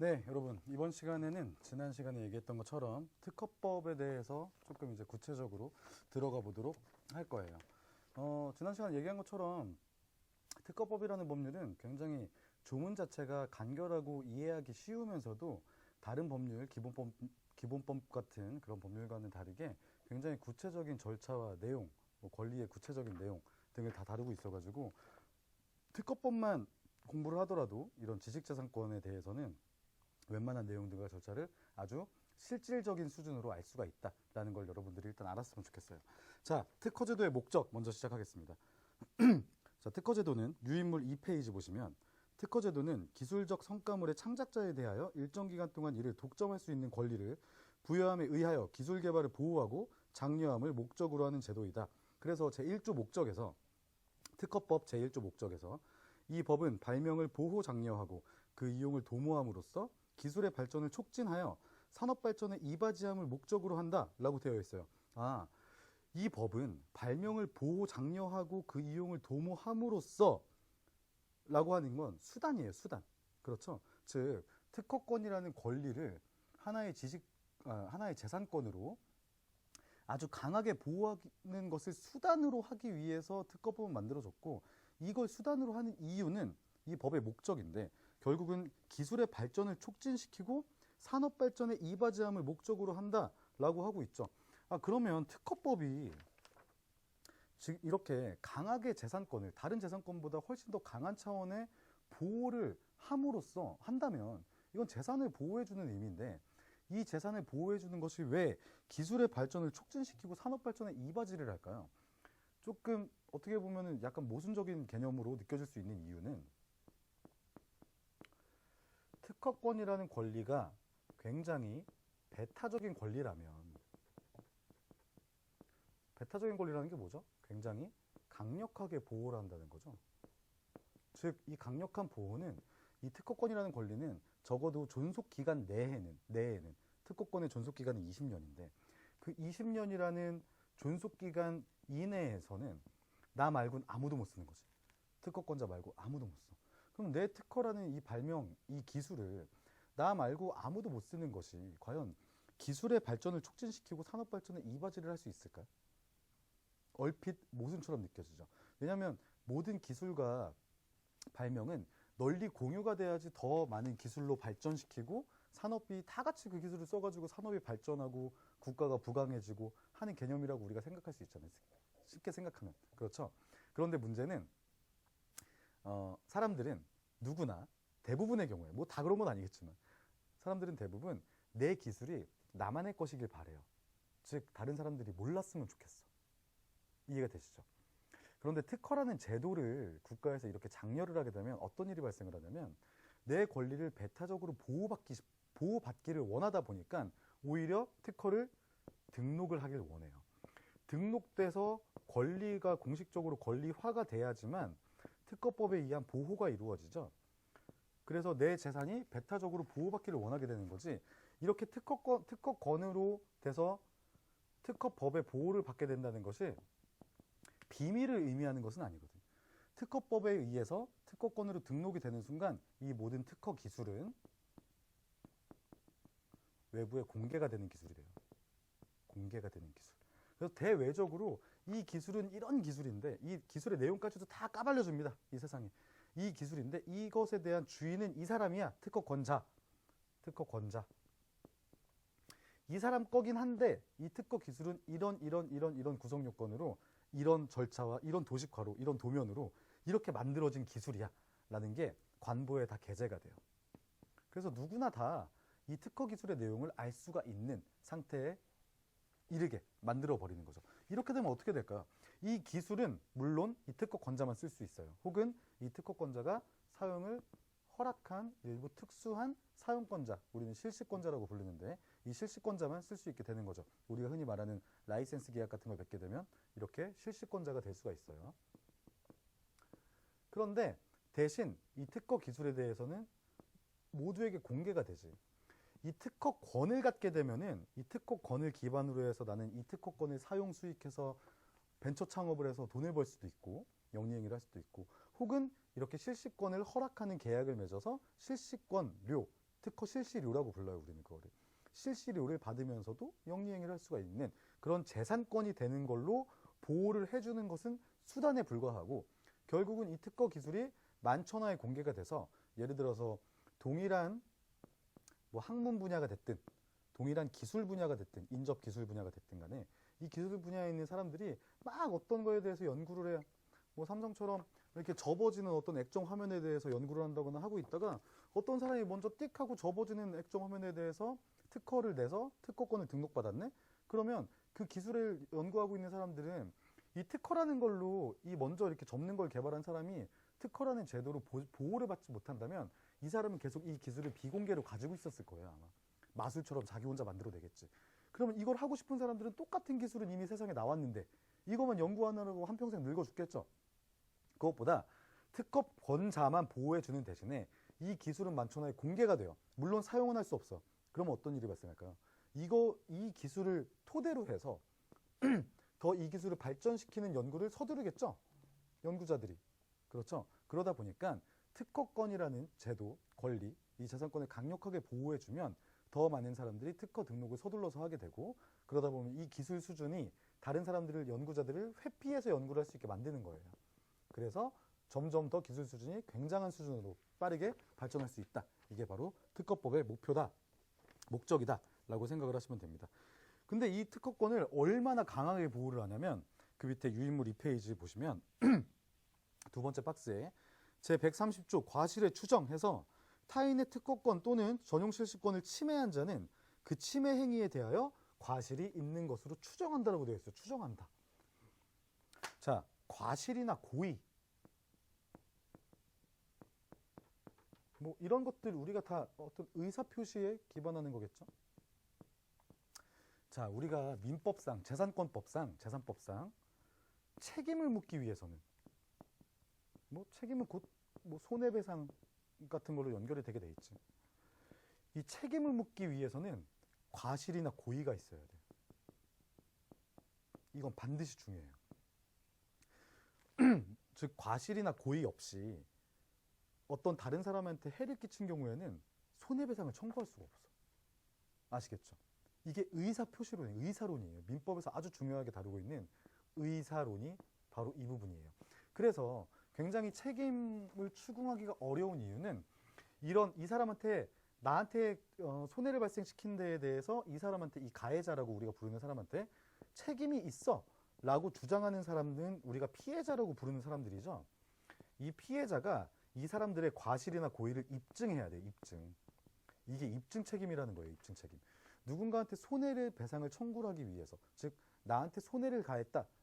네, 여러분 이번 시간에는 지난 시간에 얘기했던 것처럼 특허법에 대해서 조금 이제 구체적으로 들어가 보도록 할 거예요. 어, 지난 시간 얘기한 것처럼 특허법이라는 법률은 굉장히 조문 자체가 간결하고 이해하기 쉬우면서도 다른 법률, 기본법, 기본법 같은 그런 법률과는 다르게 굉장히 구체적인 절차와 내용, 뭐 권리의 구체적인 내용 등을 다 다루고 있어가지고 특허법만 공부를 하더라도 이런 지식재산권에 대해서는 웬만한 내용들과 절차를 아주 실질적인 수준으로 알 수가 있다라는 걸 여러분들이 일단 알았으면 좋겠어요. 자, 특허제도의 목적 먼저 시작하겠습니다. 자, 특허제도는 유인물 2페이지 보시면 특허제도는 기술적 성과물의 창작자에 대하여 일정 기간 동안 이를 독점할 수 있는 권리를 부여함에 의하여 기술 개발을 보호하고 장려함을 목적으로 하는 제도이다. 그래서 제1조 목적에서 특허법 제1조 목적에서 이 법은 발명을 보호 장려하고 그 이용을 도모함으로써 기술의 발전을 촉진하여 산업 발전에 이바지함을 목적으로 한다라고 되어 있어요. 아, 이 법은 발명을 보호 장려하고 그 이용을 도모함으로써 라고 하는 건 수단이에요, 수단. 그렇죠? 즉, 특허권이라는 권리를 하나의 지식, 아, 하나의 재산권으로 아주 강하게 보호하는 것을 수단으로 하기 위해서 특허법은 만들어졌고, 이걸 수단으로 하는 이유는 이 법의 목적인데, 결국은 기술의 발전을 촉진시키고 산업 발전에 이바지함을 목적으로 한다라고 하고 있죠. 아, 그러면 특허법이 즉 이렇게 강하게 재산권을 다른 재산권보다 훨씬 더 강한 차원의 보호를 함으로써 한다면 이건 재산을 보호해주는 의미인데 이 재산을 보호해주는 것이 왜 기술의 발전을 촉진시키고 산업 발전에 이바지를 할까요? 조금 어떻게 보면은 약간 모순적인 개념으로 느껴질 수 있는 이유는 특허권이라는 권리가 굉장히 배타적인 권리라면 배타적인 권리라는 게 뭐죠? 굉장히 강력하게 보호를 한다는 거죠. 즉, 이 강력한 보호는 이 특허권이라는 권리는 적어도 존속 기간 내에는 내에는 특허권의 존속 기간이 20년인데 그 20년이라는 존속 기간 이내에서는 나 말고는 아무도 못 쓰는 거지. 특허권자 말고 아무도 못 써. 그럼 내 특허라는 이 발명, 이 기술을 나 말고 아무도 못 쓰는 것이 과연 기술의 발전을 촉진시키고 산업 발전에 이바지를 할 수 있을까요? 얼핏 모순처럼 느껴지죠. 왜냐하면 모든 기술과 발명은 널리 공유가 돼야지 더 많은 기술로 발전시키고 산업이 다 같이 그 기술을 써가지고 산업이 발전하고 국가가 부강해지고 하는 개념이라고 우리가 생각할 수 있잖아요. 쉽게 생각하면 그렇죠. 그런데 문제는 어, 사람들은 누구나 대부분의 경우에 뭐 다 그런 건 아니겠지만 사람들은 대부분 내 기술이 나만의 것이길 바래요. 즉 다른 사람들이 몰랐으면 좋겠어. 이해가 되시죠? 그런데 특허라는 제도를 국가에서 이렇게 장려를 하게 되면 어떤 일이 발생을 하냐면 내 권리를 배타적으로 보호받기 보호받기를 원하다 보니까 오히려 특허를 등록을 하길 원해요. 등록돼서 권리가 공식적으로 권리화가 돼야지만 특허법에 의한 보호가 이루어지죠. 그래서 내 재산이 배타적으로 보호받기를 원하게 되는 거지. 이렇게 특허권, 특허권으로 돼서 특허법의 보호를 받게 된다는 것이 비밀을 의미하는 것은 아니거든. 특허법에 의해서 특허권으로 등록이 되는 순간 이 모든 특허 기술은 외부에 공개가 되는 기술이래요. 공개가 되는 기술. 그래서 대외적으로 이 기술은 이런 기술인데 이 기술의 내용까지도 다 까발려줍니다. 이 세상에. 이 기술인데 이것에 대한 주인은 이 사람이야. 특허권자. 특허권자. 이 사람 거긴 한데 이 특허 기술은 이런 이런 이런 이런 구성 요건으로 이런 절차와 이런 도식화로 이런 도면으로 이렇게 만들어진 기술이야 라는 게 관보에 다 게재가 돼요. 그래서 누구나 다 이 특허 기술의 내용을 알 수가 있는 상태에 이르게 만들어 버리는 거죠. 이렇게 되면 어떻게 될까요? 이 기술은 물론 이 특허권자만 쓸 수 있어요. 혹은 이 특허권자가 사용을 허락한 일부 특수한 사용권자, 우리는 실시권자라고 부르는데 이 실시권자만 쓸 수 있게 되는 거죠. 우리가 흔히 말하는 라이센스 계약 같은 걸 맺게 되면 이렇게 실시권자가 될 수가 있어요. 그런데 대신 이 특허 기술에 대해서는 모두에게 공개가 되지. 이 특허권을 갖게 되면은 이 특허권을 기반으로 해서 나는 이 특허권을 사용 수익해서 벤처 창업을 해서 돈을 벌 수도 있고 영리행위를 할 수도 있고 혹은 이렇게 실시권을 허락하는 계약을 맺어서 실시권료 특허 실시료라고 불러요. 우리는 그거를. 실시료를 받으면서도 영리행위를 할 수가 있는 그런 재산권이 되는 걸로 보호를 해주는 것은 수단에 불과하고 결국은 이 특허 기술이 만천하에 공개가 돼서 예를 들어서 동일한 뭐 학문 분야가 됐든 동일한 기술 분야가 됐든 인접 기술 분야가 됐든 간에 이 기술 분야에 있는 사람들이 막 어떤 거에 대해서 연구를 해. 뭐 삼성처럼 이렇게 접어지는 어떤 액정 화면에 대해서 연구를 한다거나 하고 있다가 어떤 사람이 먼저 띡 하고 접어지는 액정 화면에 대해서 특허를 내서 특허권을 등록받았네? 그러면 그 기술을 연구하고 있는 사람들은 이 특허라는 걸로 이 먼저 이렇게 접는 걸 개발한 사람이 특허라는 제도로 보, 보호를 받지 못한다면 이 사람은 계속 이 기술을 비공개로 가지고 있었을 거예요, 아마. 마술처럼 자기 혼자 만들어내겠지. 그러면 이걸 하고 싶은 사람들은 똑같은 기술은 이미 세상에 나왔는데 이것만 연구하느라고 한평생 늙어 죽겠죠. 그것보다 특허 권자만 보호해 주는 대신에 이 기술은 만천하에 공개가 돼요. 물론 사용은 할 수 없어. 그러면 어떤 일이 발생할까요? 이거 이 기술을 토대로 해서 더 이 기술을 발전시키는 연구를 서두르겠죠. 연구자들이. 그렇죠. 그러다 보니까 특허권이라는 제도, 권리, 이 재산권을 강력하게 보호해 주면 더 많은 사람들이 특허 등록을 서둘러서 하게 되고 그러다 보면 이 기술 수준이 다른 사람들을 연구자들을 회피해서 연구를 할 수 있게 만드는 거예요. 그래서 점점 더 기술 수준이 굉장한 수준으로 빠르게 발전할 수 있다. 이게 바로 특허법의 목표다. 목적이다 라고 생각을 하시면 됩니다. 근데 이 특허권을 얼마나 강하게 보호를 하냐면 그 밑에 유인물 2페이지 보시면 두 번째 박스에 제 130조 과실의 추정해서 타인의 특허권 또는 전용 실시권을 침해한 자는 그 침해 행위에 대하여 과실이 있는 것으로 추정한다라고 되어 있어요. 추정한다. 자, 과실이나 고의 뭐 이런 것들 우리가 다 어떤 의사 표시에 기반하는 거겠죠. 자, 우리가 민법상, 재산권법상, 재산법상 책임을 묻기 위해서는 뭐 책임은 곧 뭐 손해배상 같은 걸로 연결이 되게 돼 있지. 이 책임을 묻기 위해서는 과실이나 고의가 있어야 돼. 이건 반드시 중요해요. 즉 과실이나 고의 없이 어떤 다른 사람한테 해를 끼친 경우에는 손해배상을 청구할 수가 없어. 아시겠죠? 이게 의사 표시론이에요. 의사론이에요. 민법에서 아주 중요하게 다루고 있는 의사론이 바로 이 부분이에요. 그래서 굉장히 책임을 추궁하기가 어려운 이유는 이런 이 사람한테 나한테 어, 손해를 발생시킨 데에 대해서 이 사람한테 이 가해자라고 우리가 부르는 사람한테 책임이 있어 라고 주장하는 사람은 우리가 피해자라고 부르는 사람들이죠. 이 피해자가 이 사람들의 과실이나 고의를 입증해야 돼, 입증. 이게 입증 책임이라는 거예요, 입증 책임. 누군가한테 손해를 배상을 청구를 하기 위해서, 즉, 나한테 손해를 가했다, 기-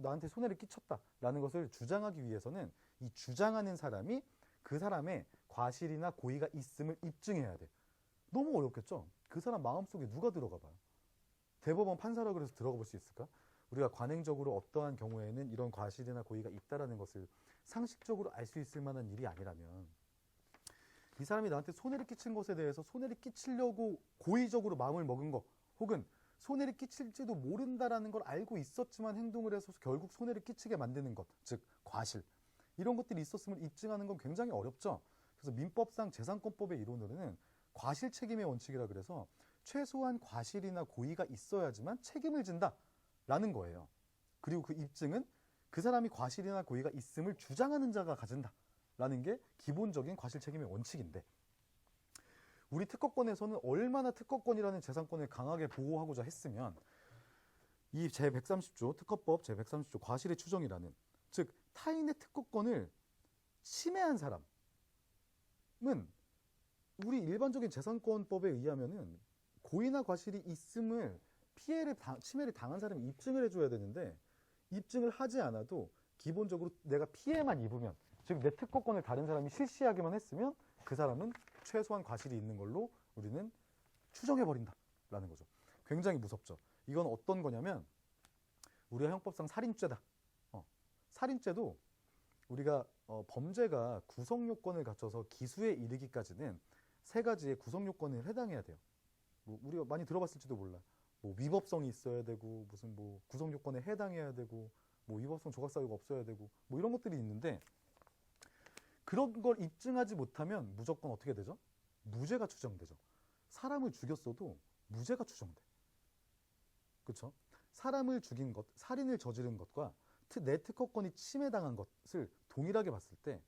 나한테 손해를 끼쳤다라는 것을 주장하기 위해서는 이 주장하는 사람이 그 사람의 과실이나 고의가 있음을 입증해야 돼. 너무 어렵겠죠? 그 사람 마음속에 누가 들어가 봐요? 대법원 판사라 그래서 들어가 볼 수 있을까? 우리가 관행적으로 어떠한 경우에는 이런 과실이나 고의가 있다라는 것을 상식적으로 알 수 있을 만한 일이 아니라면 이 사람이 나한테 손해를 끼친 것에 대해서 손해를 끼치려고 고의적으로 마음을 먹은 거 혹은 손해를 끼칠지도 모른다라는 걸 알고 있었지만 행동을 해서 결국 손해를 끼치게 만드는 것, 즉 과실 이런 것들이 있었음을 입증하는 건 굉장히 어렵죠. 그래서 민법상 재산권법의 이론으로는 과실 책임의 원칙이라 그래서 최소한 과실이나 고의가 있어야지만 책임을 진다라는 거예요. 그리고 그 입증은 그 사람이 과실이나 고의가 있음을 주장하는 자가 가진다라는 게 기본적인 과실 책임의 원칙인데 우리 특허권에서는 얼마나 특허권이라는 재산권을 강하게 보호하고자 했으면 이 제130조 특허법 제130조 과실의 추정이라는 즉 타인의 특허권을 침해한 사람은 우리 일반적인 재산권법에 의하면은 고의나 과실이 있음을 피해를 당- 침해를 당한 사람이 입증을 해줘야 되는데 입증을 하지 않아도 기본적으로 내가 피해만 입으면 즉 내 특허권을 다른 사람이 실시하기만 했으면 그 사람은 최소한 과실이 있는 걸로 우리는 추정해 버린다라는 거죠. 굉장히 무섭죠. 이건 어떤 거냐면 우리가 형법상 살인죄다. 어, 살인죄도 우리가 어, 범죄가 구성 요건을 갖춰서 기수에 이르기까지는 세 가지의 구성 요건을 해당해야 돼요. 뭐 우리가 많이 들어봤을지도 몰라. 뭐 위법성이 있어야 되고 무슨 뭐 구성 요건에 해당해야 되고 뭐 위법성 조각 사유가 없어야 되고 뭐 이런 것들이 있는데 그런 걸 입증하지 못하면 무조건 어떻게 되죠? 무죄가 추정되죠. 사람을 죽였어도 무죄가 추정돼. 그렇죠? 사람을 죽인 것, 살인을 저지른 것과 트- 내 특허권이 침해당한 것을 동일하게 봤을 때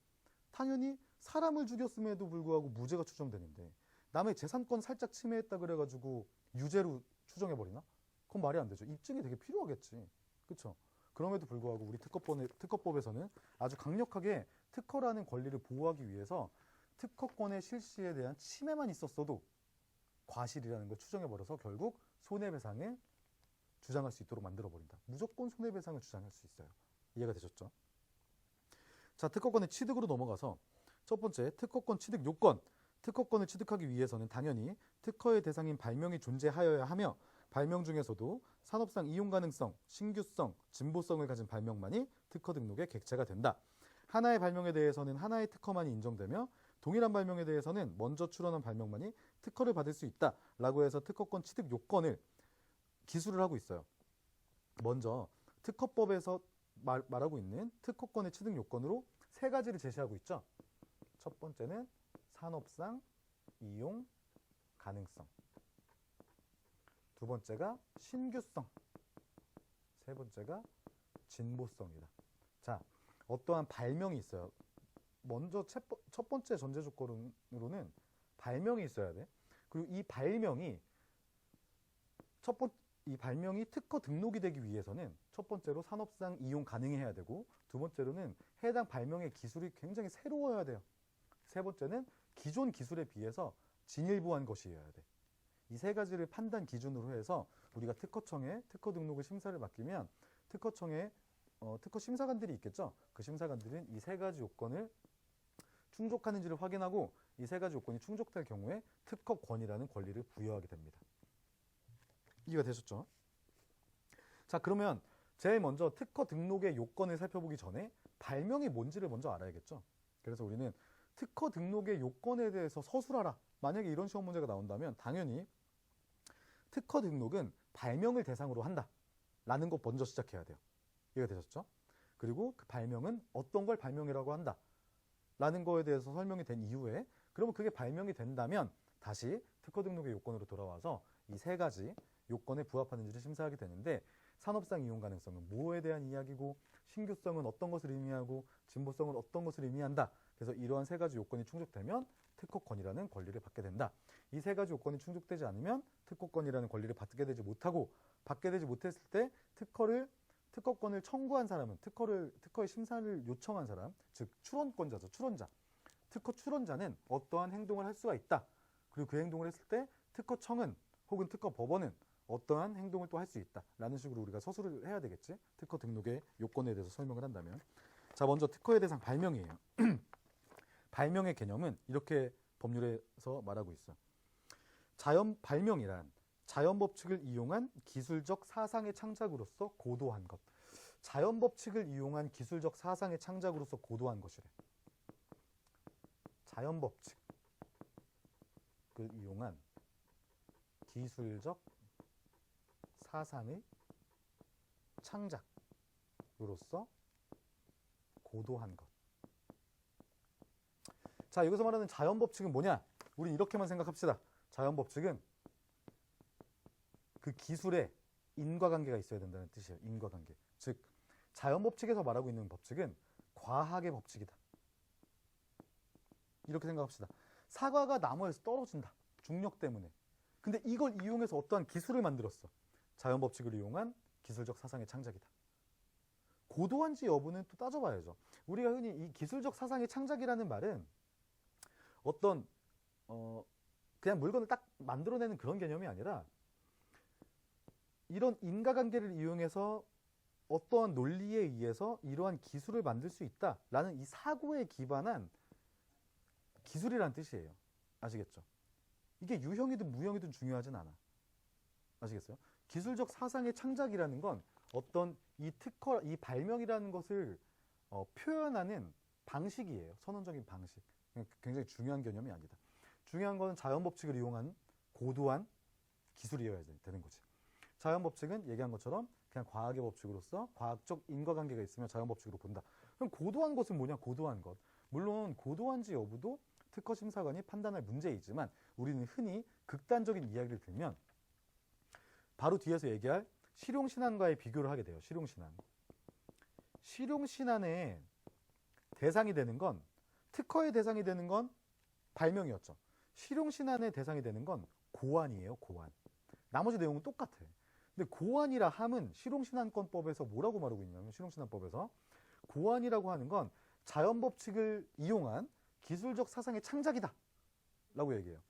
당연히 사람을 죽였음에도 불구하고 무죄가 추정되는데 남의 재산권 살짝 침해했다 그래가지고 유죄로 추정해버리나? 그건 말이 안 되죠. 입증이 되게 필요하겠지. 그렇죠? 그럼에도 불구하고 우리 특허법에, 특허법에서는 아주 강력하게 특허라는 권리를 보호하기 위해서 특허권의 실시에 대한 침해만 있었어도 과실이라는 걸 추정해버려서 결국 손해배상을 주장할 수 있도록 만들어버린다. 무조건 손해배상을 주장할 수 있어요. 이해가 되셨죠? 자, 특허권의 취득으로 넘어가서 첫 번째, 특허권 취득 요건. 특허권을 취득하기 위해서는 당연히 특허의 대상인 발명이 존재하여야 하며 발명 중에서도 산업상 이용 가능성, 신규성, 진보성을 가진 발명만이 특허 등록의 객체가 된다. 하나의 발명에 대해서는 하나의 특허만이 인정되며 동일한 발명에 대해서는 먼저 출원한 발명만이 특허를 받을 수 있다라고 해서 특허권 취득 요건을 기술을 하고 있어요. 먼저 특허법에서 말, 말하고 있는 특허권의 취득 요건으로 세 가지를 제시하고 있죠. 첫 번째는 산업상 이용 가능성. 두 번째가 신규성. 세 번째가 진보성이다. 자, 어떠한 발명이 있어요. 먼저 첫, 번째 전제 조건으로는 발명이 있어야 돼. 그리고 이 발명이 첫 번, 이 발명이 특허 등록이 되기 위해서는 첫 번째로 산업상 이용 가능해야 되고 두 번째로는 해당 발명의 기술이 굉장히 새로워야 돼요. 세 번째는 기존 기술에 비해서 진일보한 것이어야 돼. 이 세 가지를 판단 기준으로 해서 우리가 특허청에 특허 등록을 심사를 맡기면 특허청에 어, 특허 심사관들이 있겠죠. 그 심사관들은 이 세 가지 요건을 충족하는지를 확인하고 이 세 가지 요건이 충족될 경우에 특허권이라는 권리를 부여하게 됩니다. 이해가 되셨죠? 자, 그러면 제일 먼저 특허 등록의 요건을 살펴보기 전에 발명이 뭔지를 먼저 알아야겠죠. 그래서 우리는 특허 등록의 요건에 대해서 서술하라. 만약에 이런 시험 문제가 나온다면 당연히 특허 등록은 발명을 대상으로 한다. 라는 것 먼저 시작해야 돼요. 이해가 되셨죠? 그리고 그 발명은 어떤 걸 발명이라고 한다. 라는 거에 대해서 설명이 된 이후에 그러면 그게 발명이 된다면 다시 특허 등록의 요건으로 돌아와서 이 세 가지 요건에 부합하는지를 심사하게 되는데 산업상 이용 가능성은 뭐에 대한 이야기고 신규성은 어떤 것을 의미하고 진보성은 어떤 것을 의미한다. 그래서 이러한 세 가지 요건이 충족되면 특허권이라는 권리를 받게 된다. 이 세 가지 요건이 충족되지 않으면 특허권이라는 권리를 받게 되지 못하고 받게 되지 못했을 때 특허를 특허권을 청구한 사람은 특허를 특허의 심사를 요청한 사람, 즉 출원권자죠. 출원자. 특허 출원자는 어떠한 행동을 할 수가 있다. 그리고 그 행동을 했을 때 특허청은 혹은 특허 법원은 어떠한 행동을 또 할 수 있다라는 식으로 우리가 서술을 해야 되겠지. 특허 등록의 요건에 대해서 설명을 한다면. 자, 먼저 특허의 대상 발명이에요. 발명의 개념은 이렇게 법률에서 말하고 있어. 자연 발명이란 자연 법칙을 이용한 기술적 사상의 창작으로서 고도한 것. 자연 법칙을 이용한 기술적 사상의 창작으로서 고도한 것이래. 자연 법칙을 이용한 기술적 사상의 창작으로서 고도한 것. 자, 여기서 말하는 자연 법칙은 뭐냐? 우리 이렇게만 생각합시다. 자연 법칙은 그 기술에 인과관계가 있어야 된다는 뜻이에요. 인과관계. 즉, 자연 법칙에서 말하고 있는 법칙은 과학의 법칙이다. 이렇게 생각합시다. 사과가 나무에서 떨어진다. 중력 때문에. 근데 이걸 이용해서 어떠한 기술을 만들었어. 자연 법칙을 이용한 기술적 사상의 창작이다. 고도한지 여부는 또 따져봐야죠. 우리가 흔히 이 기술적 사상의 창작이라는 말은 어떤 어 그냥 물건을 딱 만들어내는 그런 개념이 아니라 이런 인과관계를 이용해서 어떠한 논리에 의해서 이러한 기술을 만들 수 있다라는 이 사고에 기반한 기술이라는 뜻이에요. 아시겠죠? 이게 유형이든 무형이든 중요하진 않아. 아시겠어요? 기술적 사상의 창작이라는 건 어떤 이 특허, 이 발명이라는 것을 어, 표현하는 방식이에요. 선언적인 방식. 굉장히 중요한 개념이 아니다. 중요한 거는 자연 법칙을 이용한 고도한 기술이어야 되는 거지. 자연 법칙은 얘기한 것처럼 그냥 과학의 법칙으로서 과학적 인과관계가 있으면 자연 법칙으로 본다. 그럼 고도한 것은 뭐냐? 고도한 것. 물론 고도한지 여부도 특허 심사관이 판단할 문제이지만 우리는 흔히 극단적인 이야기를 들면 바로 뒤에서 얘기할 실용신안과의 비교를 하게 돼요. 실용신안. 실용신안의 대상이 되는 건 특허의 대상이 되는 건 발명이었죠. 실용신안의 대상이 되는 건 고안이에요. 고안. 나머지 내용은 똑같아. 근데 고안이라 함은 실용신안권법에서 뭐라고 말하고 있냐면 실용신안법에서 고안이라고 하는 건 자연법칙을 이용한 기술적 사상의 창작이다. 라고 얘기해요.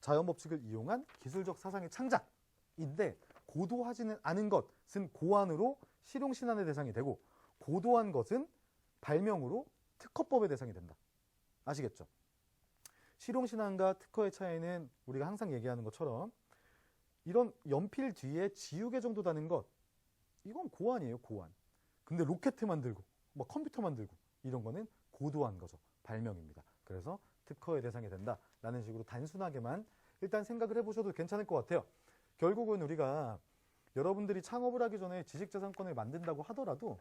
자연법칙을 이용한 기술적 사상의 창작인데 고도하지는 않은 것은 고안으로 실용신안의 대상이 되고 고도한 것은 발명으로 특허법의 대상이 된다. 아시겠죠? 실용신안과 특허의 차이는 우리가 항상 얘기하는 것처럼 이런 연필 뒤에 지우개 정도 다는 것 이건 고안이에요 고안. 근데 로켓 만들고 뭐 컴퓨터 만들고 이런 거는 고도한 거죠. 발명입니다. 그래서 특허의 대상이 된다라는 식으로 단순하게만 일단 생각을 해보셔도 괜찮을 것 같아요. 결국은 우리가 여러분들이 창업을 하기 전에 지식재산권을 만든다고 하더라도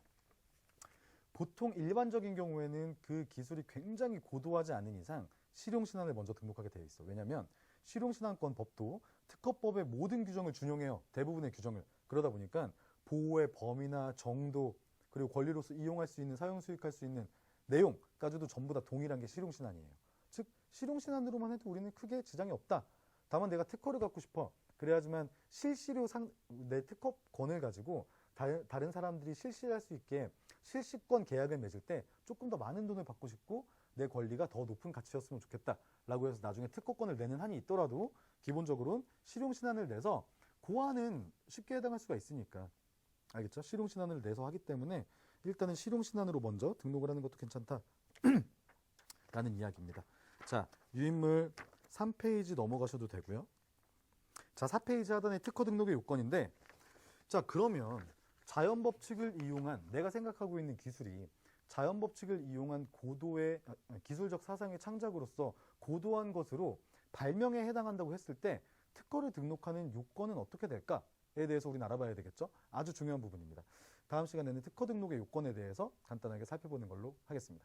보통 일반적인 경우에는 그 기술이 굉장히 고도하지 않은 이상 실용신안을 먼저 등록하게 되어 있어. 왜냐하면 실용신안권 법도 특허법의 모든 규정을 준용해요. 대부분의 규정을. 그러다 보니까 보호의 범위나 정도 그리고 권리로서 이용할 수 있는 사용 수익할 수 있는 내용까지도 전부 다 동일한 게 실용신안이에요. 즉 실용신안으로만 해도 우리는 크게 지장이 없다. 다만 내가 특허를 갖고 싶어. 그래야지만 실시료 상, 내 특허권을 가지고 다, 다른 사람들이 실시할 수 있게 실시권 계약을 맺을 때 조금 더 많은 돈을 받고 싶고 내 권리가 더 높은 가치였으면 좋겠다라고 해서 나중에 특허권을 내는 한이 있더라도 기본적으로는 실용 신안을 내서 고안은 쉽게 해당할 수가 있으니까 알겠죠? 실용 신안을 내서 하기 때문에 일단은 실용 신안으로 먼저 등록을 하는 것도 괜찮다 라는 이야기입니다. 자 유인물 3페이지 넘어가셔도 되고요. 자 4페이지 하단에 특허 등록의 요건인데 자 그러면 자연 법칙을 이용한 내가 생각하고 있는 기술이 자연 법칙을 이용한 고도의 아, 기술적 사상의 창작으로서 고도한 것으로 발명에 해당한다고 했을 때 특허를 등록하는 요건은 어떻게 될까 에 대해서 우리는 알아봐야 되겠죠. 아주 중요한 부분입니다. 다음 시간에는 특허 등록의 요건에 대해서 간단하게 살펴보는 걸로 하겠습니다.